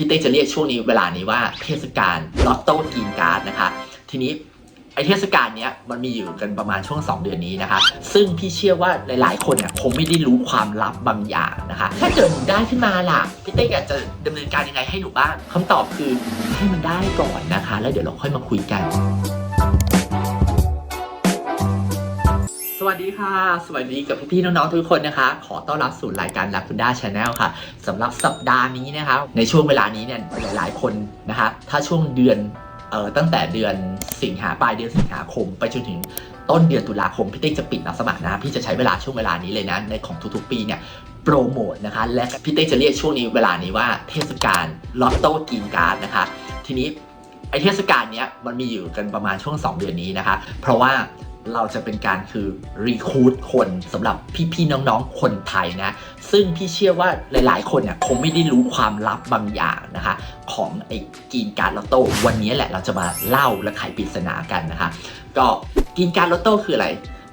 พี่เต้จะเรียกช่วงนี้เวลานี้ว่าเทศกาลลอตโต้กีนการ์ดนะคะ ทีนี้ไอเทศกาลเนี้ยมันมีอยู่กันประมาณช่วง 2 เดือนนี้นะคะ ซึ่งพี่เชื่อว่าหลาย ๆ คนเนี่ยคงไม่ได้รู้ความลับบางอย่างนะคะ ถ้าเกิดหนูได้ขึ้นมาล่ะพี่เต้อยากจะดำเนินการยังไงให้หนูบ้างคำตอบคือให้มันได้ก่อนนะคะ แล้วเดี๋ยวเราค่อยมาคุยกัน สวัสดีค่ะ สวัสดีกับพี่ๆน้องๆทุกคนนะคะ ขอต้อนรับสู่รายการลับคุณด้าชาแนลค่ะสำหรับสัปดาห์นี้นะคะ ในช่วงเวลานี้เนี่ยหลายๆคนนะคะ ถ้าช่วงเดือนเอ่อตั้งแต่เดือนสิงหาปลายเดือนสิงหาคม ไปจนถึงต้นเดือนตุลาคมพี่เต้จะปิดรับสมัครนะคะพี่จะใช้เวลาช่วงเวลานี้เลยนะในของทุกๆปีเนี่ยโปรโมทนะคะ และพี่เต้จะเรียกช่วงนี้เวลานี้ว่าเทศกาลลอตโต้กินการ์ดนะคะ ทีนี้ไอเทศกาลเนี้ยมันมีอยู่กันประมาณช่วง 2 เดือนนี้นะคะ เพราะว่า เราจะเป็นการคือรีคูดคนสำหรับพี่ๆน้องๆ คนไทยนะ ซึ่งพี่เชื่อว่าหลายๆ คนเนี่ยคงไม่ได้รู้ความลับบางอย่างนะคะ ของไอ้กินการลอตโต้วันนี้แหละเราจะมาเล่าและไขปริศนากันนะคะ ก็กินการลอตโต้คืออะไร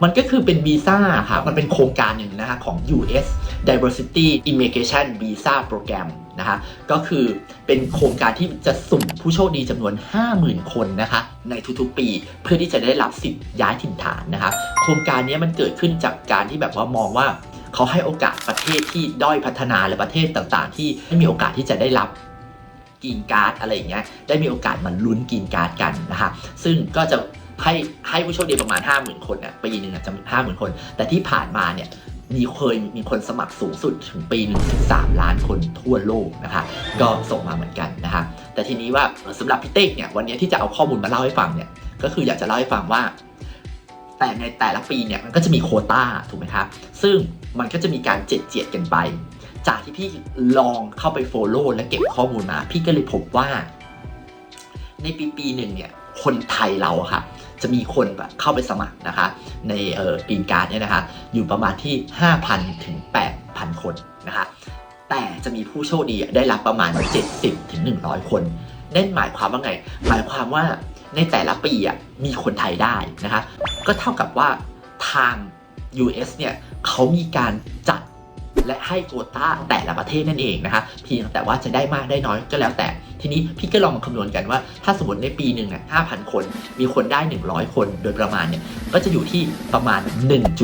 มันก็คือเป็นวีซ่าค่ะ มันเป็นโครงการหนึ่งนะคะของ US Diversity Immigration Visa Program นะคะก็คือเป็นโครงการที่จะสุ่มผู้โชคดีจำนวน 50,000 คนนะคะในทุกๆปีเพื่อที่จะได้รับสิทธิ์ย้ายถิ่นฐานนะคะโครงการนี้มันเกิดขึ้นจากการที่แบบว่ามองว่าเขาให้โอกาสประเทศที่ด้อยพัฒนาหรือประเทศต่างๆ ที่ไม่มีโอกาสที่จะได้รับกินการ์ดอะไรอย่างเงี้ยได้มีโอกาสมาลุ้นกินการ์ดกันนะคะซึ่งก็จะ ให้ให้ผู้โชคดีประมาณ 50,000 คนเนี่ยปีหนึ่งอะจะห้าหมื่นคน แต่ที่ผ่านมาเนี่ยมีเคยมีคนสมัครสูงสุดถึงปีหนึ่ง13ล้านคนทั่วโลกนะคะ ก็ส่งมาเหมือนกันนะคะ แต่ทีนี้ว่าสำหรับพี่เต้เนี่ยวันนี้ที่จะเอาข้อมูลมาเล่าให้ฟังเนี่ยก็คืออยากจะเล่าให้ฟังว่า แต่ในแต่ละปีเนี่ยมันก็จะมีโคต้าถูกไหมครับซึ่งมันก็จะมีการเจ็ดเจียดกันไป จากที่พี่ลองเข้าไปโฟโล่และเก็บข้อมูลมา พี่ก็เลยพบว่า ในปีปีหนึ่งเนี่ยคนไทยเราค่ะ จะมีคนแบบเข้าไปสมัครนะคะ ในเอ่อกรีนการ์ดเนี่ยนะคะ อยู่ประมาณที่ 5,000 ถึง 8,000 คนนะคะ แต่จะมีผู้โชคดีได้รับประมาณ 70 ถึง 100 คนนั่นหมายความว่าไง หมายความว่าในแต่ละปีอะมีคนไทยได้นะคะ ก็เท่ากับว่าทาง US เนี่ยเขามีการจัดและให้โควต้าแต่ละประเทศนั่นเองนะคะเพียงแต่ว่าจะได้มากได้น้อยก็แล้วแต่ทีนี้พี่ก็ลองมาคำนวณกันว่า ถ้าสมมติในปีหนึ่งเนี่ย5,000 คน มีคนได้ 100 คนโดยประมาณเนี่ย ก็จะอยู่ที่ประมาณ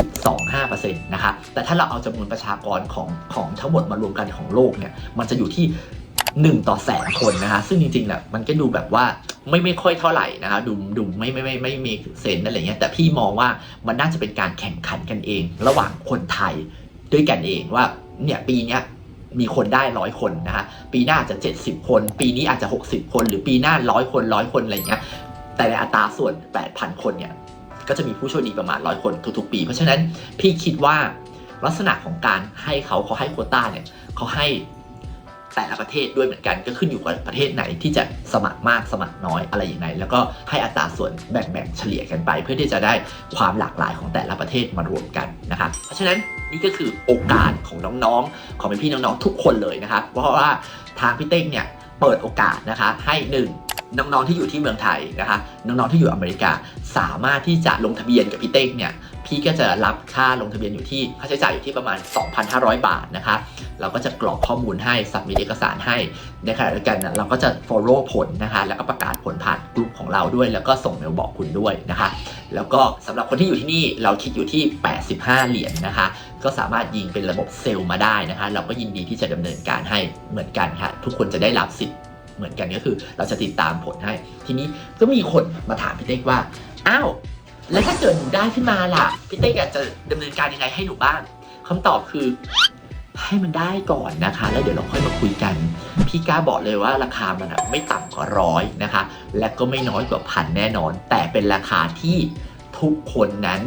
1.25%นะคะ แต่ถ้าเราเอาจำนวนประชากรของของทั้งหมดมารวมกันของโลกเนี่ย มันจะอยู่ที่1ต่อแสนคนนะคะ ซึ่งจริงๆเนี่ยมันก็ดูแบบว่าไม่ไม่ค่อยเท่าไหร่นะคะดูดูไม่ไม่ไม่ไม่มีเซนอะไรเงี้ยแต่พี่มองว่ามันน่าจะเป็นการแข่งขันกันเอง ระหว่างคนไทยด้วยกันเองว่าเนี่ยปีเนี้ย มีคนได้ร้อยคนนะคะปีหน้าอาจจะ 70 คน ปีนี้อาจจะ 60 คน หรือปีหน้าร้อยคนร้อยคนอะไรเงี้ยแต่ในอัตราส่วน 8,000 คนเนี่ยก็จะมีผู้โชคดีประมาณร้อยคนทุกๆปี เพราะฉะนั้นพี่คิดว่าลักษณะของการให้เขาเขาให้โควต้าเนี่ยเขาให้ แต่ละประเทศด้วยเหมือนกัน ก็ขึ้นอยู่กับประเทศไหนที่จะสมัครมากสมัครน้อยอะไรอย่างไรแล้วก็ให้อัตราส่วนแบ่งๆเฉลี่ยกันไป เพื่อที่จะได้ความหลากหลายของแต่ละประเทศมารวมกันนะครับเพราะฉะนั้นนี่ก็คือโอกาสของน้องๆ ของพี่น้องๆทุกคนเลยนะครับเพราะว่าทางพี่เต้งเนี่ยเปิดโอกาสนะคะให้ห น้องๆที่อยู่ที่เมืองไทยนะคะ น้องๆที่อยู่อเมริกา สามารถที่จะลงทะเบียนกับพี่เต้งเนี่ยพี่ก็จะรับค่าลงทะเบียนอยู่ที่ค่าใช้จ่ายอยู่ที่ประมาณ 2,500 บาทนะคะเราก็จะกรอกข้อมูลให้สับมีเอกสารให้ในขณะเดียวกันนะเราก็จะ follow ผลนะคะแล้วก็ประกาศผลผ่านกลุ่มของเราด้วย แล้วก็ส่งเมลบอกคุณด้วยนะคะ แล้วก็สำหรับคนที่อยู่ที่นี่เราคิดอยู่ที่ 85 เหรียญนะคะ ก็สามารถยิงเป็นระบบเซลล์มาได้นะคะ เราก็ยินดีที่จะดำเนินการให้เหมือนกันค่ะทุกคนจะได้รับสิทธิ์ เหมือนกันก็คือ เราจะติดตามผลให้ ทีนี้ก็มีคนมาถามพี่เต้ว่า อ้าว แล้วถ้าเกิดหนูได้ขึ้นมาล่ะ พี่เต้อยากจะดำเนินการยังไงให้หนูบ้างคำตอบคือให้มันได้ก่อนนะคะ แล้วเดี๋ยวเราค่อยมาคุยกัน พี่กล้าบอกเลยว่าราคามันอะไม่ต่ำกว่าร้อยนะคะ และก็ไม่น้อยกว่าพันแน่นอน แต่เป็นราคาที่ทุกคนนั้น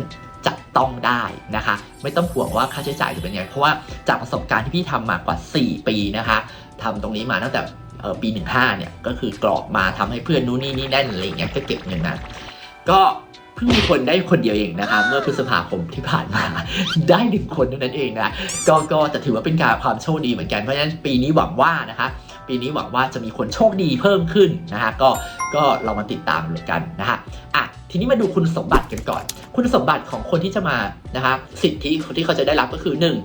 จะต้องได้นะคะ ไม่ต้องห่วงว่าค่าใช้จ่ายจะเป็นยังไงเพราะว่าจากประสบการณ์ที่พี่ทำมากว่า 4 ปีนะคะทำตรงนี้มาตั้งแต่ ปี 15เนี่ยก็คือกรอกมาทำให้เพื่อนนู่นนี่นี่นั่นอะไรเงี้ยก็เก็บเงินมาก็เพิ่งมีคนได้คนเดียวเองนะคะเมื่อพฤษภาคมที่ผ่านมา ได้หนึ่งคนเท่านั้นเองนะก็ก็แต่ถือว่าเป็นการความโชคดีเหมือนกันเพราะฉะนั้นปีนี้หวังว่านะคะปีนี้หวังว่าจะมีคนโชคดีเพิ่มขึ้นนะคะก็ก็เรามาติดตามเลยกันนะคะอะทีนี้มาดูคุณสมบัติกันก่อน คุณสมบัติของคนที่จะมานะคะสิทธิที่เขาจะได้รับก็คือหนึ่ง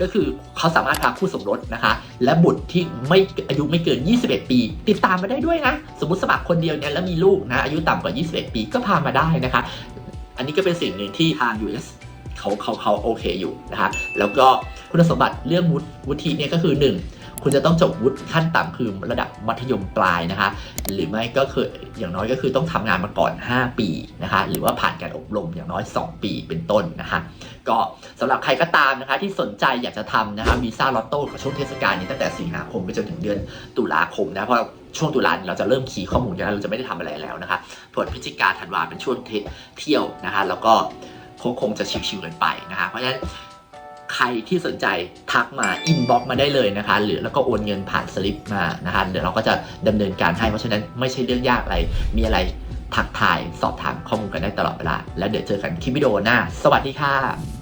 ก็คือเขาสามารถพาคู่สมรสนะคะ และบุตรที่ไม่อายุไม่เกิน 21 ปี ติดตามมาได้ด้วยนะ สมมติสมัครคนเดียวเนี่ยแล้วมีลูกนะ อายุต่ำกว่า 21 ปีก็พามาได้นะคะ อันนี้ก็เป็นสิ่งหนึ่งที่ทาง US เขาเขาเขาโอเคอยู่นะคะแล้วก็คุณสมบัติเรื่องวุฒิวุฒิเนี่ยก็คือ 1 คุณจะต้องจบวุฒิขั้นต่ำคือระดับมัธยมปลายนะคะ หรือไม่ก็คืออย่างน้อยก็คือต้องทำงานมาก่อน 5 ปีนะคะ หรือว่าผ่านการอบรมอย่างน้อย 2 ปีเป็นต้นนะคะ ก็สำหรับใครก็ตามนะคะที่สนใจอยากจะทำนะคะวีซ่าลอตโต้กับช่วงเทศกาลนี้ตั้งแต่สิงหาคมไปจนถึงเดือนตุลาคมนะเพราะช่วงตุลาเราจะเริ่มคีย์ข้อมูลกันแล้วเราจะไม่ได้ทำอะไรแล้วนะคะส่วนพฤศจิกาธันวาเป็นช่วงเที่ยวนะคะ แล้วก็คงคงจะชิวๆกันไปนะคะ เพราะฉะนั้น ใครที่สนใจทักมาอินบ็อกมาได้เลยนะคะ หรือแล้วก็โอนเงินผ่านสลิปมานะคะเดี๋ยวเราก็จะดำเนินการให้เพราะฉะนั้นไม่ใช่เรื่องยากอะไร มีอะไรทักทายสอบถามข้อมูลกันได้ตลอดเวลา แล้วเดี๋ยวเจอกันคลิปวิดีโอหน้า สวัสดีค่ะ